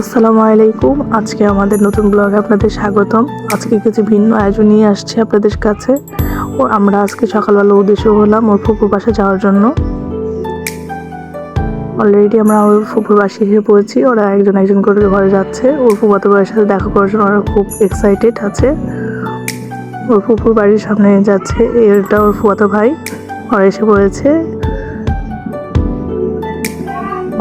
আসসালামু আলাইকুম। আজকে আমাদের নতুন ব্লগে আপনাদের স্বাগতম। আজকে কিছু ভিন্ন আয়োজন নিয়ে আসছি আপনাদের কাছে। ও আমরা আজকে সকালবেলা উদ্দেশ্য হলাম ওর ফুপুর বাসা যাওয়ার জন্য। অলরেডি আমরা ওর ফুপুর বাসে এসে পড়েছি। ওরা একজন একজন করে ঘরে যাচ্ছে। ওর ফুপাতো ভাইয়ের সাথে দেখা করার জন্য ওরা খুব এক্সাইটেড আছে। ওর ফুপুর বাড়ির সামনে যাচ্ছে। এটা ওর ফুয়াতো ভাই। ওরা এসে পড়েছে।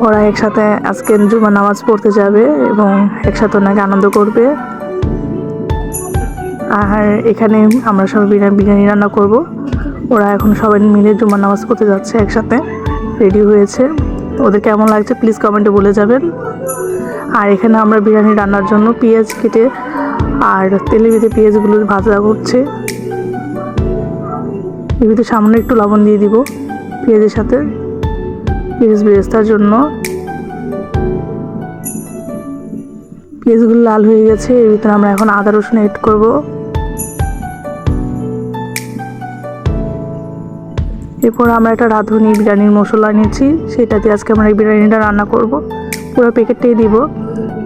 ওরা একসাথে আজকে জুমা নামাজ পড়তে যাবে এবং একসাথে ওনাকে আনন্দ করবে। আর এখানে আমরা সবাই বিরিয়ানি বিরিয়ানি রান্না করব। ওরা এখন সবাই মিলে জুমা নামাজ পড়তে যাচ্ছে একসাথে। রেডি হয়েছে। ওদের কেমন লাগছে প্লিজ কমেন্টে বলে যাবেন। আর এখানে আমরা বিরিয়ানি রান্নার জন্য পেঁয়াজ কেটে আর তেলের ভিতরে পেঁয়াজগুলো ভাজা করছে। এর ভিতরে সামান্য একটু লবণ দিয়ে দিব পেঁয়াজের সাথে। পেঁয়াজ বেরেস্তার জন্য। পেঁয়াজগুলো লাল হয়ে গেছে, এর ভিতরে আমরা এখন আদা রসুন এড করব। এরপর আমরা একটা রাঁধুনি বিরিয়ানির মশলা নিয়েছি সেটা দিয়ে আজকে আমরা এই বিরিয়ানিটা রান্না করব। পুরো প্যাকেটটাই দিব,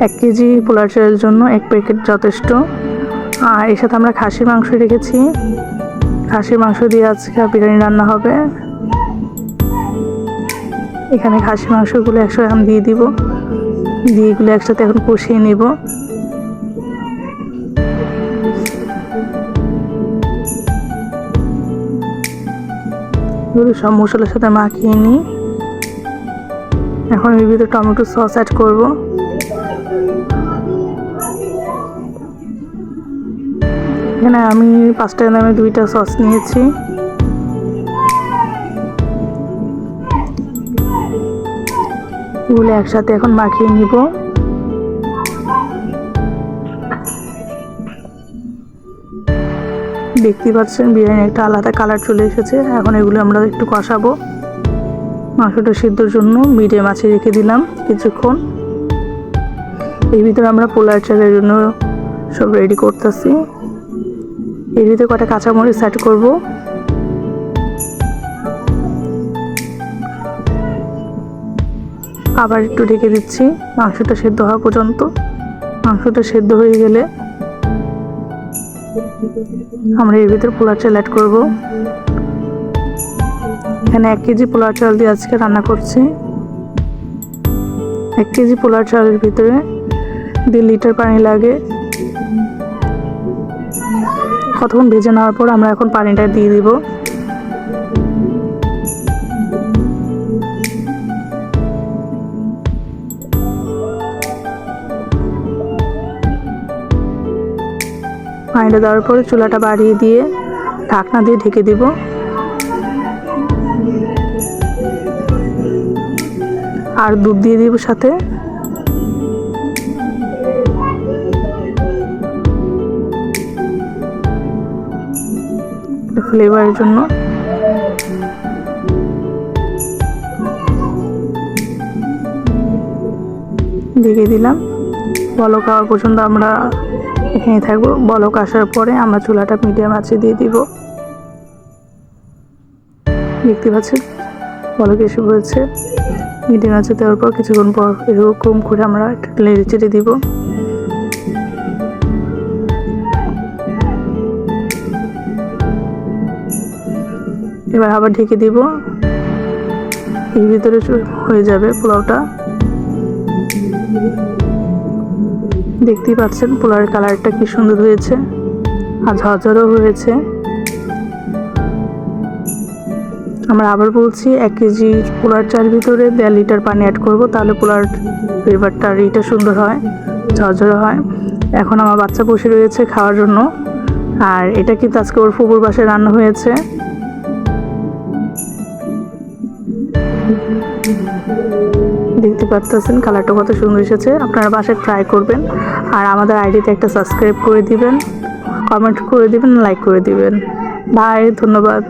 এক কেজি পোলার চালের জন্য এক প্যাকেট যথেষ্ট। আর এর সাথে আমরা খাসির মাংস রেখেছি। খাসির মাংস দিয়ে আজকে বিরিয়ানি রান্না হবে। এখানে খাসি মাংসগুলো একশো গ্রাম দিয়ে দিব। দিয়ে এগুলো একসাথে এখন কষিয়ে নেব। এগুলো সব মশলার সাথে মাখিয়ে নিই। এখন এর ভিতরে টমেটো সস অ্যাড করব। এখানে আমি পাঁচ টাকা দামে দুইটা সস নিয়েছি। এগুলো একসাথে এখন মাখিয়ে নিব। দেখতে পাচ্ছেন বিরিয়ানি একটা আলাদা কালার চলে এসেছে। এখন এগুলো আমরা একটু কষাবো। মাংসটা সিদ্ধর জন্য মিডিয়াম আছে রেখে দিলাম কিছুক্ষণ। এর ভিতরে আমরা পোলার চালের জন্য সব রেডি করতেছি। এর ভিতরে কটা কাঁচামরিচ অ্যাড করব? আবার একটু ঢেকে দিচ্ছি। মাংসটা সেদ্ধ হওয়া পর্যন্ত। মাংসটা সেদ্ধ হয়ে গেলে আমরা এর ভিতরে পোলার চাল অ্যাড করব। এখানে এক কেজি পোলার চাল দিয়ে আজকে রান্না করছি। এক কেজি পোলার চালের ভিতরে দেড় লিটার পানি লাগে। কতক্ষণ ভেজে নেওয়ার পর আমরা এখন পানিটা দিয়ে দিব। পানিটা দেওয়ার পরে চুলাটা বাড়িয়ে দিয়ে ঢাকনা দিয়ে ঢেকে দিব। আর দুধ দিয়ে দিব সাথে। ফ্লেভারের জন্য। ঢেকে দিলাম। বলক খাওয়া পর্যন্ত আমরা এখানে থাকব। বলক আসার পরে আমরা চুলাটা মিডিয়াম আছে দিয়ে দিব। দেখতে পাচ্ছেন? বলক এসে পড়েছে। মিডিয়াম আছে দেওয়ার পর কিছুক্ষণ পর এরকম করে আমরা লেড়ে চেড়ে দিব। এবার আবার ঢেকে দিব। এর ভিতরে হয়ে যাবে পোলাওটা। দেখতেই পাচ্ছেন পোলার কালারটা কি সুন্দর হয়েছে আর ঝরঝরও হয়েছে। আমরা আবার বলছি, এক কেজি পোলার চার ভিতরে দেড় লিটার পানি অ্যাড করব, তাহলে পোলার ফ্লেভারটা আর সুন্দর হয় ঝরঝরে হয়। এখন আমার বাচ্চা বসে রয়েছে খাওয়ার জন্য। আর এটা কিন্তু আজকে ওর ফুপুর বাসায় রান্না হয়েছে। দেখতে পারতেছেন, কালারটা কত সুন্দর এসেছে। আপনারা বাসায় ট্রাই করবেন আর আমাদের আইডিতে একটা সাবস্ক্রাইব করে দিবেন কমেন্ট করে দিবেন লাইক করে দিবেন। ভাই, ধন্যবাদ।